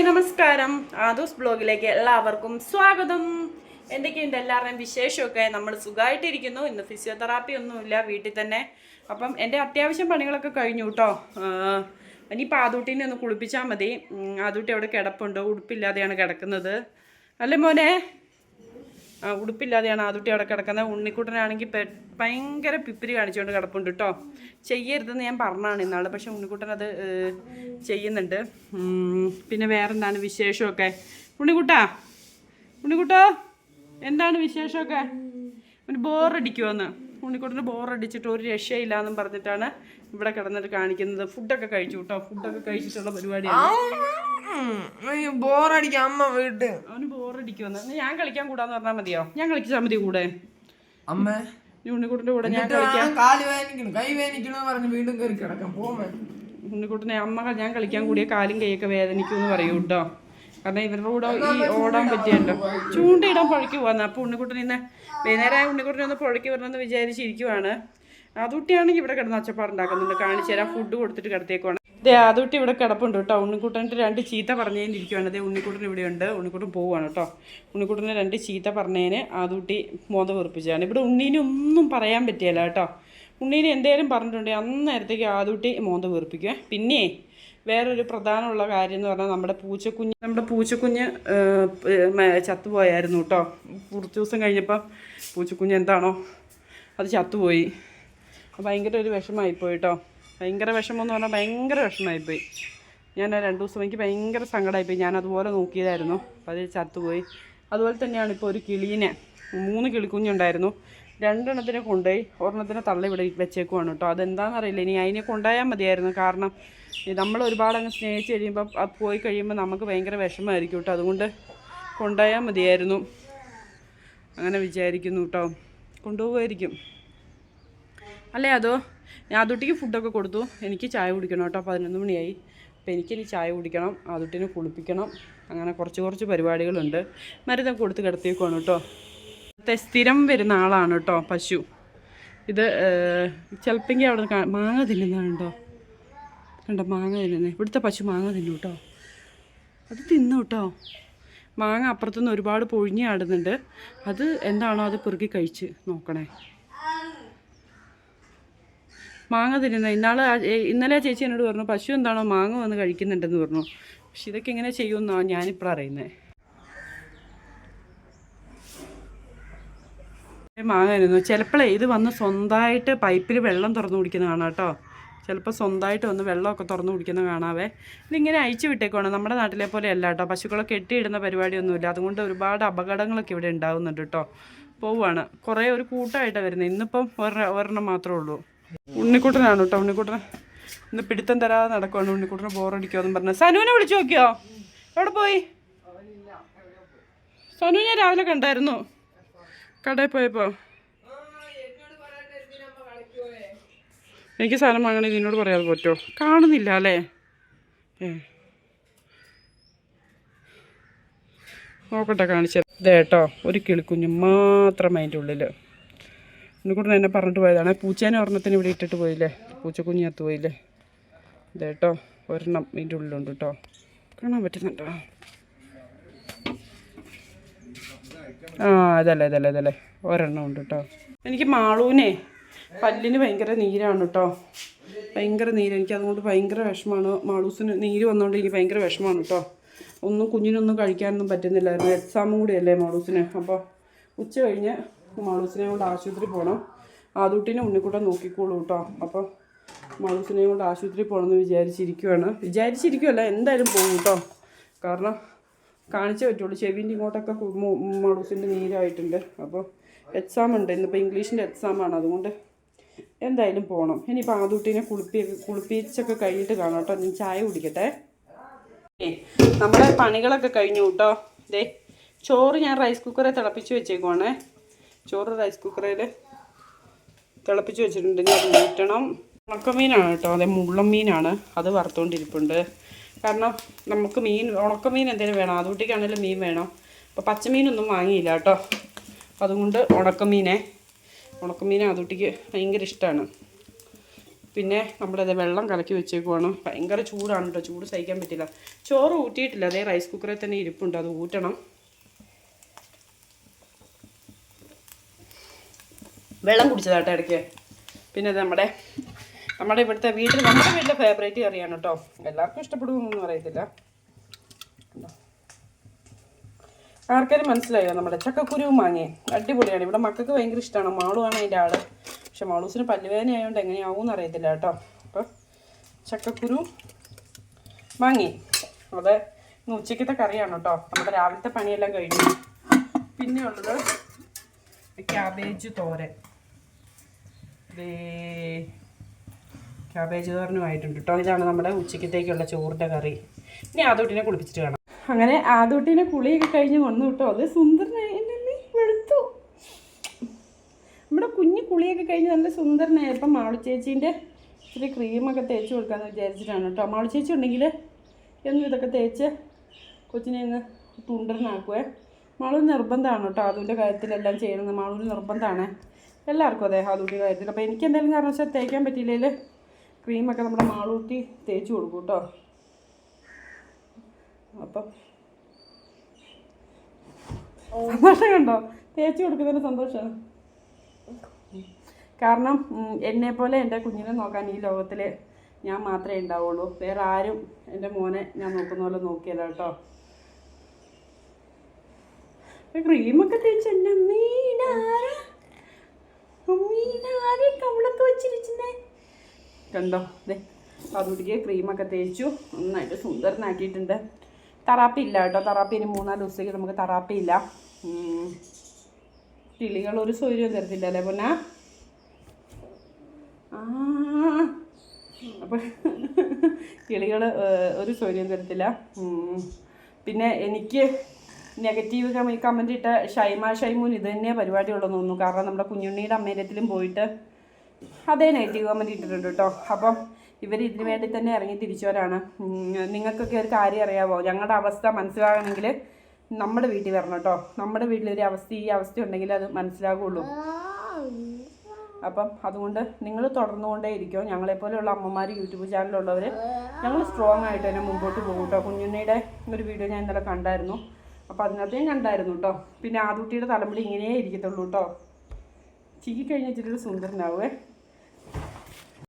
Hi നമസ്കാരം. ആദോസ് ബ്ലോഗിലേക്ക് എല്ലാവർക്കും സ്വാഗതം. എന്തൊക്കെയുണ്ട് എല്ലാവരുടെയും വിശേഷമൊക്കെ? നമ്മൾ സുഖമായിട്ടിരിക്കുന്നു. ഇന്ന് ഫിസിയോതെറാപ്പി ഒന്നുമില്ല വീട്ടിൽ തന്നെ. അപ്പം എന്റെ അത്യാവശ്യം പണികളൊക്കെ കഴിഞ്ഞു കേട്ടോ. ഇനിയിപ്പോൾ ആദൂട്ടീനെ ഒന്ന് കുളിപ്പിച്ചാൽ മതി. ആദൂട്ടി അവിടെ കിടപ്പുണ്ട്. ഉടുപ്പില്ലാതെയാണ് കിടക്കുന്നത്. അല്ലേ മോനെ? ഉടുപ്പില്ലാതെയാണ് ആദുട്ടി അവിടെ കിടക്കുന്നത്. ഉണ്ണിക്കുട്ടനാണെങ്കിൽ ഭയങ്കര പിപ്പിരി കാണിച്ചുകൊണ്ട് കിടപ്പുണ്ട് കേട്ടോ ചെയ്യരുതെന്ന് ഞാൻ പറഞ്ഞാണ് ഇന്നാൾ പക്ഷെ ഉണ്ണിക്കുട്ടൻ അത് ചെയ്യുന്നുണ്ട്. പിന്നെ വേറെന്താണ് വിശേഷമൊക്കെ? ഉണ്ണിക്കുട്ടാ? ഉണ്ണിക്കുട്ടോ എന്താണ് വിശേഷമൊക്കെ? ഒരു ബോറടിക്കുമെന്ന് ഉണ്ണിക്കുട്ടന് ബോറടിച്ചിട്ട് ഒരു രക്ഷയില്ല എന്നും പറഞ്ഞിട്ടാണ് ഇവിടെ കിടന്നിട്ട് കാണിക്കുന്നത് ഫുഡൊക്കെ കഴിച്ചു കേട്ടോ. ഫുഡൊക്കെ കഴിച്ചിട്ടുള്ള പരിപാടിയാണ്. ബോറടിക്കാം അമ്മ വീട്ട്. അവന് ബോറടിക്കുമെന്ന്. ഞാൻ കളിക്കാൻ കൂടാന്ന് പറഞ്ഞാൽ മതിയോ? ഞാൻ കളിച്ചാൽ മതി കൂടെ. അമ്മ. ഉണ്ണിക്കുട്ടിന്റെ കൂടെ ഞാൻ കളിക്കാം. വേണം കാൽ വേദനിക്കണം കൈ വേദനിക്കണം പറഞ്ഞ് വീണ്ടും കയറി കിടക്കാം. പോമേ ഉണ്ണിക്കുട്ടനെ അമ്മ ഞാൻ കളിക്കാൻ കൂടിയ കാലും കൈയൊക്കെ വേദനിക്കും എന്ന് പറയൂ കേട്ടോ. കാരണം ഇവരുടെ കൂടെ ഈ ഓടാൻ പറ്റിയല്ലോ. ചൂണ്ടയിടാൻ പുഴയ്ക്ക് പോകാന്ന് അപ്പൊ ഉണ്ണിക്കുട്ടൻ ഇന്ന് വൈകുന്നേരം ഉണ്ണിക്കുട്ടനെ ഒന്ന് പുഴയ്ക്ക് വരണമെന്ന് വിചാരിച്ചിരിക്കുവാണ്. അതുട്ടിയാണെങ്കിൽ ഇവിടെ കിടന്ന് അച്ചപ്പാറുണ്ടാക്കുന്നുണ്ട് കാണിച്ചു തരാം. ഫുഡ് കൊടുത്തിട്ട് കിടത്തേക്കുവാണ് ദേ അതുട്ടി ഇവിടെ കിടപ്പുണ്ട് കേട്ടോ. ഉണ്ണിക്കുട്ടന്റെ രണ്ട് ചീത്ത പറഞ്ഞതിനിരിക്കുവാണ് ദേ ഉണ്ണിക്കുട്ടൻ ഇവിടെ ഉണ്ട്. ഉണ്ണിക്കുട്ടൻ പോവുകയാണ് കേട്ടോ. ഉണ്ണിക്കൂട്ടന്റെ രണ്ട് ചീത്ത പറഞ്ഞതിന് ആദൂട്ടി മോത വെറുപ്പിച്ചാണ് ഇവിടെ ഉണ്ണീനെ ഒന്നും പറയാൻ പറ്റിയല്ല കേട്ടോ. ഉണ്ണീനെ എന്തേലും പറഞ്ഞിട്ടുണ്ടെങ്കിൽ അന്നേരത്തേക്ക് ആദൂട്ടി മോന്ത വീർപ്പിക്കുക പിന്നെ വേറൊരു പ്രധാനമുള്ള കാര്യം എന്ന് പറഞ്ഞാൽ നമ്മുടെ പൂച്ചക്കുഞ്ഞ് നമ്മുടെ പൂച്ചക്കുഞ്ഞ് ചത്തുപോയായിരുന്നു കേട്ടോ. കുറച്ച് ദിവസം കഴിഞ്ഞപ്പം പൂച്ചക്കുഞ്ഞ് എന്താണോ അത് ചത്തുപോയി. ഭയങ്കര ഒരു വിഷമമായിപ്പോയി കേട്ടോ ഭയങ്കര വിഷമം എന്ന് പറഞ്ഞാൽ ഭയങ്കര വിഷമമായിപ്പോയി ഞാൻ രണ്ട് ദിവസം എനിക്ക് ഭയങ്കര സങ്കടമായിപ്പോയി ഞാൻ അതുപോലെ നോക്കിയതായിരുന്നു. അപ്പോൾ അതിൽ ചത്തുപോയി. അതുപോലെ തന്നെയാണ് ഇപ്പോൾ ഒരു കിളീനെ. മൂന്ന് കിളിക്കുഞ്ഞുണ്ടായിരുന്നു. രണ്ടെണ്ണത്തിനെ കൊണ്ടുപോയി ഒരെണ്ണത്തിനെ തള്ളി ഇവിടെ വെച്ചേക്കുവാണ് കേട്ടോ അതെന്താണെന്നറിയില്ല ഇനി അതിനെ കൊണ്ടുപോയാൽ മതിയായിരുന്നു. കാരണം നമ്മൾ ഒരുപാട് അങ്ങ് സ്നേഹിച്ച് കഴിയുമ്പോൾ അത് പോയി കഴിയുമ്പോൾ നമുക്ക് ഭയങ്കര വിഷമമായിരിക്കും കേട്ടോ അതുകൊണ്ട് കൊണ്ടുപോയാൽ മതിയായിരുന്നു. അങ്ങനെ വിചാരിക്കുന്നു കേട്ടോ കൊണ്ടുപോകുമായിരിക്കും അല്ലേ അതോ? ഞാൻ അതുട്ടിക്ക് ഫുഡൊക്കെ കൊടുത്തു. എനിക്ക് ചായ കുടിക്കണം കേട്ടോ. പതിനൊന്ന് മണിയായി. അപ്പോൾ എനിക്കിനി ചായ കുടിക്കണം അതുട്ടിനെ കുളിപ്പിക്കണം അങ്ങനെ കുറച്ച് കുറച്ച് പരിപാടികളുണ്ട്. മരുന്ന് കൊടുത്ത് കിടത്തിയേക്കുവാണ് കേട്ടോ. സ്ഥിരം വരുന്ന ആളാണ് കേട്ടോ പശു. ഇത് ചിലപ്പെങ്കിൽ അവിടെ മാങ്ങ തിന്നുന്നതുണ്ടോ കണ്ടോ മാങ്ങ തിന്നുന്നത് ഇവിടുത്തെ പശു മാങ്ങ തിന്നു കേട്ടോ. അത് തിന്നു കേട്ടോ. മാങ്ങ അപ്പുറത്തുനിന്ന് ഒരുപാട് പൊഴിഞ്ഞാടുന്നുണ്ട് അത് എന്താണോ അത് പെറുക്കി കഴിച്ച് നോക്കണേ. മാങ്ങ തിരുന്ന ഇന്നാൾ ഇന്നലെ ചേച്ചി എന്നോട് പറഞ്ഞു പശു എന്താണോ മാങ്ങ വന്ന് കഴിക്കുന്നുണ്ടെന്ന് പറഞ്ഞു. പക്ഷെ ഇതൊക്കെ എങ്ങനെ ചെയ്യുമെന്നാണ് ഞാനിപ്പോൾ അറിയുന്നത് മാങ്ങ തിന്നുന്നു. ചിലപ്പോഴേ ഇത് വന്ന് സ്വന്തമായിട്ട് പൈപ്പിൽ വെള്ളം തുറന്നു കുടിക്കുന്ന കാണാം കേട്ടോ. ചിലപ്പോൾ സ്വന്തമായിട്ട് വന്ന് വെള്ളമൊക്കെ തുറന്നു കുടിക്കുന്ന കാണാവേ. ഇതിങ്ങനെ അയച്ചു വിട്ടേക്കുവാണ്. നമ്മുടെ നാട്ടിലെ പോലെ അല്ല കേട്ടോ. പശുക്കളെ കെട്ടിയിടുന്ന പരിപാടിയൊന്നുമില്ല. അതുകൊണ്ട് ഒരുപാട് അപകടങ്ങളൊക്കെ ഇവിടെ ഉണ്ടാകുന്നുണ്ട് കേട്ടോ. പോവുകയാണ് കുറേ ഒരു കൂട്ടമായിട്ടാണ് വരുന്നത്. ഇന്നിപ്പം ഒരെണ്ണം മാത്രമേ ഉള്ളൂ. ഉണ്ണിക്കുട്ടനാണ് കേട്ടോ ഉണ്ണിക്കുട്ടൻ ഇന്ന് പിടുത്തം തരാതെ നടക്കുവാണ് ഉണ്ണിക്കുട്ടനെ ബോറടിക്കുമെന്നും പറഞ്ഞ. സനുവിനെ വിളിച്ചു നോക്കിയോ? എവിടെ പോയി? സനു ഞാൻ രാവിലെ കണ്ടായിരുന്നു. കടയിൽ പോയപ്പോ. എനിക്ക് സാധനം വാങ്ങണേ നിന്നോട് പറയാതെ പറ്റുമോ? കാണുന്നില്ല അല്ലേ? നോക്കട്ടെ കാണിച്ചത് ഇതേട്ടോ ഒരു കിളിക്കുഞ്ഞ് മാത്രം അതിന്റെ ഉള്ളിൽ ഇന്നുകൂടെ എന്നെ പറഞ്ഞിട്ട് പോയതാണ്. പൂച്ചേനെ ഒരെണ്ണത്തിന് ഇവിടെ ഇട്ടിട്ട് പോയില്ലേ? പൂച്ചക്കുഞ്ഞി അത്ത് പോയില്ലേ? ഇതേ കേട്ടോ ഒരെണ്ണം ഇതിന്റെ ഉള്ളിലുണ്ട് കേട്ടോ കാണാൻ പറ്റുന്നുണ്ടോ? ആ അതല്ലേ അതല്ലേ അതല്ലേ ഒരെണ്ണം ഉണ്ട് കേട്ടോ എനിക്ക് മാളൂനെ പല്ലിന് ഭയങ്കര നീരാണ് കേട്ടോ ഭയങ്കര നീര്. എനിക്ക് അതുകൊണ്ട് ഭയങ്കര വിഷമമാണ് മാളൂസിന് നീര് വന്നുകൊണ്ട് എനിക്ക് ഭയങ്കര വിഷമമാണ് കേട്ടോ ഒന്നും കുഞ്ഞിനൊന്നും കഴിക്കാനൊന്നും പറ്റുന്നില്ലായിരുന്നു. എക്സാമും കൂടിയല്ലേ മാളൂസിന്. അപ്പോൾ ഉച്ച കഴിഞ്ഞ് മാളൂസിനെ കൊണ്ട് ആശുപത്രി പോകണം ആദൂട്ടിനെ ഉണ്ണിക്കൂട്ടം നോക്കിക്കോളൂ കേട്ടോ അപ്പോൾ മാളൂസിനെ കൊണ്ട് ആശുപത്രി പോകണമെന്ന് വിചാരിച്ചിരിക്കുവാണ്. വിചാരിച്ചിരിക്കുമല്ല എന്തായാലും പോകും കേട്ടോ കാരണം കാണിച്ചേ പറ്റുള്ളൂ ചെവിന്റെ ഇങ്ങോട്ടൊക്കെ മളൂസിന്റെ നീരായിട്ടുണ്ട്. അപ്പോൾ എക്സാം ഉണ്ട് ഇന്നിപ്പോൾ ഇംഗ്ലീഷിന്റെ എക്സാമാണ് അതുകൊണ്ട് എന്തായാലും പോകണം ഇനിയിപ്പോൾ ആദുട്ടിനെ കുളിപ്പി കുളിപ്പിച്ചൊക്കെ കഴിഞ്ഞിട്ട് കാണാം കേട്ടോ ഞാൻ ചായ കുടിക്കട്ടെ. നമ്മുടെ പണികളൊക്കെ കഴിഞ്ഞു കേട്ടോ ദേ ചോറ് ഞാൻ റൈസ് കുക്കറെ തിളപ്പിച്ച് വെച്ചേക്കുവാണേ. ചോറ് റൈസ് കുക്കറിൽ തിളപ്പിച്ച് വെച്ചിട്ടുണ്ട്. അത് ഊറ്റണം. ഉണക്കമീനാണ് കേട്ടോ. അതെ മുള്ളം മീനാണ്. അത് വറുത്തുകൊണ്ടിരിപ്പുണ്ട് കാരണം നമുക്ക് മീൻ ഉണക്കമീൻ എന്തെങ്കിലും വേണം? അതുകൂട്ടിക്കാണെങ്കിലും മീൻ വേണം? അപ്പോൾ പച്ചമീനൊന്നും വാങ്ങിയില്ല കേട്ടോ. അതുകൊണ്ട് ഉണക്കമീനെ ഉണക്കമീൻ അതുകൂട്ടിക്ക് ഭയങ്കര ഇഷ്ടമാണ് പിന്നെ നമ്മളത് വെള്ളം കലക്കി വെച്ചേക്കുവാണ്. ഭയങ്കര ചൂടാണ് കേട്ടോ. ചൂട് സഹിക്കാൻ പറ്റില്ല. ചോറ് ഊറ്റിയിട്ടില്ല. അതേ റൈസ് കുക്കറിൽ തന്നെ ഇരിപ്പുണ്ട്. അത് ഊറ്റണം. വെള്ളം കുടിച്ചതാട്ടോ ഇടയ്ക്ക്. പിന്നെ നമ്മുടെ നമ്മുടെ ഇവിടുത്തെ വീട്ടിൽ നമ്മുടെ വീട്ടിലെ ഫേവറേറ്റ് കറിയാണ് കേട്ടോ എല്ലാവർക്കും ഇഷ്ടപ്പെടുമെന്നൊന്നും അറിയത്തില്ല ആർക്കാരും മനസ്സിലായോ? നമ്മുടെ ചക്കക്കുരുവും മാങ്ങേ. അടിപൊളിയാണ്. ഇവിടെ മക്കൾക്ക് ഭയങ്കര ഇഷ്ടമാണ് മാളുവാണ് അതിന്റെ ആൾ. പക്ഷെ മാളൂസിന് പല്ലുവേദന ആയതുകൊണ്ട് എങ്ങനെയാവും എന്നറിയത്തില്ല കേട്ടോ അപ്പം ചക്കക്കുരു മാങ്ങി. അത് ഇന്ന് ഉച്ചക്കത്തെ കറിയാണ് കേട്ടോ നമ്മുടെ രാവിലത്തെ പണിയെല്ലാം കഴിഞ്ഞു. പിന്നെയുള്ളത് ക്യാബേജ് തോരൻ. ദേ ക്യാബേജ് തോരനുമായിട്ടുണ്ട്. കേട്ടോ ഇതാണ് നമ്മുടെ ഉച്ചക്കത്തേക്കുള്ള ചോറിന്റെ കറി. ഇനി ആദൂട്ടിനെ കുളിപ്പിച്ചിട്ട് കാണാം. അങ്ങനെ ആദൂട്ടിനെ കുളിയൊക്കെ കഴിഞ്ഞ് വന്നു കേട്ടോ അത് സുന്ദരനായി വെളുത്തു. നമ്മുടെ കുഞ്ഞു കുളിയൊക്കെ കഴിഞ്ഞ് നല്ല സുന്ദരനായി. ഇപ്പം മാളു ചേച്ചീന്റെ ഇച്ചിരി ക്രീമൊക്കെ തേച്ച് കൊടുക്കാമെന്ന് വിചാരിച്ചിട്ടാണ് കേട്ടോ മാളു ചേച്ചി ഉണ്ടെങ്കിൽ എന്നും ഇതൊക്കെ തേച്ച് കൊച്ചിനെ അങ്ങ് തുണ്ടറിനാക്കുവേ മാളൂർ നിർബന്ധമാണ് കേട്ടോ അതിന്റെ കാര്യത്തിലെല്ലാം ചെയ്യണമെന്ന്. മാളൂർ നിർബന്ധമാണ്. എല്ലാവർക്കും അതെ അതുവിന്റെ കാര്യത്തിൽ. അപ്പോൾ എനിക്ക് എന്തെങ്കിലും കാരണവശാൽ തേക്കാൻ പറ്റിയില്ലെങ്കിൽ ക്രീമൊക്കെ നമ്മുടെ മാളൂട്ടി തേച്ച് കൊടുക്കും കേട്ടോ. അപ്പം സന്തോഷം കണ്ടോ തേച്ച് കൊടുക്കുന്നതിന് സന്തോഷമാണ് കാരണം എന്നെ പോലെ എന്റെ കുഞ്ഞിനെ നോക്കാൻ ഈ ലോകത്തിൽ ഞാൻ മാത്രമേ ഉണ്ടാവുള്ളൂ. വേറെ ആരും എന്റെ മോനെ ഞാൻ നോക്കുന്ന പോലെ നോക്കിയല്ല കേട്ടോ. ക്രീമൊക്കെ തേച്ച് കവളൊക്കെ വെച്ചിരിക്കുന്നേ കണ്ടോ? അതെ അതുകൊണ്ടിക്ക് ക്രീമൊക്കെ തേച്ചു. നന്നായിട്ട് സുന്ദരനാക്കിയിട്ടുണ്ട്. തറാപ്പി ഇല്ല കേട്ടോ. തറാപ്പി ഇനി മൂന്നാൽ ദിവസത്തേക്ക് നമുക്ക് തറാപ്പി ഇല്ല. കിളികൾ ഒരു സൗകര്യവും തരത്തില്ല അല്ലേ പൊന്ന? അപ്പൊ കിളികൾ ഒരു സൗകര്യം തരത്തില്ല. പിന്നെ എനിക്ക് നെഗറ്റീവ് കമന്റ് ഇട്ട ഷൈമ ഷൈമൂൻ ഇത് തന്നെ പരിപാടിയുള്ളതെന്ന് തോന്നുന്നു. കാരണം നമ്മുടെ കുഞ്ഞുണ്ണിയുടെ അമ്മേരത്തിലും പോയിട്ട് അതേ നെഗറ്റീവ് കമന്റ് ഇട്ടിട്ടുണ്ട് കേട്ടോ. അപ്പം ഇവർ ഇതിനു വേണ്ടി തന്നെ ഇറങ്ങി തിരിച്ചവരാണ്. നിങ്ങൾക്കൊക്കെ ഒരു കാര്യം അറിയാമോ ഞങ്ങളുടെ അവസ്ഥ മനസ്സിലാകണമെങ്കിൽ നമ്മുടെ വീട്ടിൽ വരണം കേട്ടോ. നമ്മുടെ വീട്ടിലൊരു അവസ്ഥ ഈ അവസ്ഥ ഉണ്ടെങ്കിൽ അത് മനസ്സിലാകുള്ളൂ. അപ്പം അതുകൊണ്ട് നിങ്ങൾ തുടർന്നുകൊണ്ടേ ഇരിക്കും. ഞങ്ങളെപ്പോലെയുള്ള അമ്മമാർ യൂട്യൂബ് ചാനലുള്ളവർ ഞങ്ങൾ സ്ട്രോങ് ആയിട്ട് തന്നെ മുമ്പോട്ട് പോകും കേട്ടോ. കുഞ്ഞുണ്ണിയുടെ ഒരു വീഡിയോ ഞാൻ ഇന്നലെ കണ്ടായിരുന്നു. അപ്പോൾ അതിനകത്ത് ഞാൻ കണ്ടായിരുന്നു കേട്ടോ പിന്നെ ആദുട്ടിയുടെ തലമുടി ഇങ്ങനെ ഇരിക്കത്തുള്ളൂ കേട്ടോ ചീക്കി കഴിഞ്ഞിട്ട് സുന്ദരനാവേ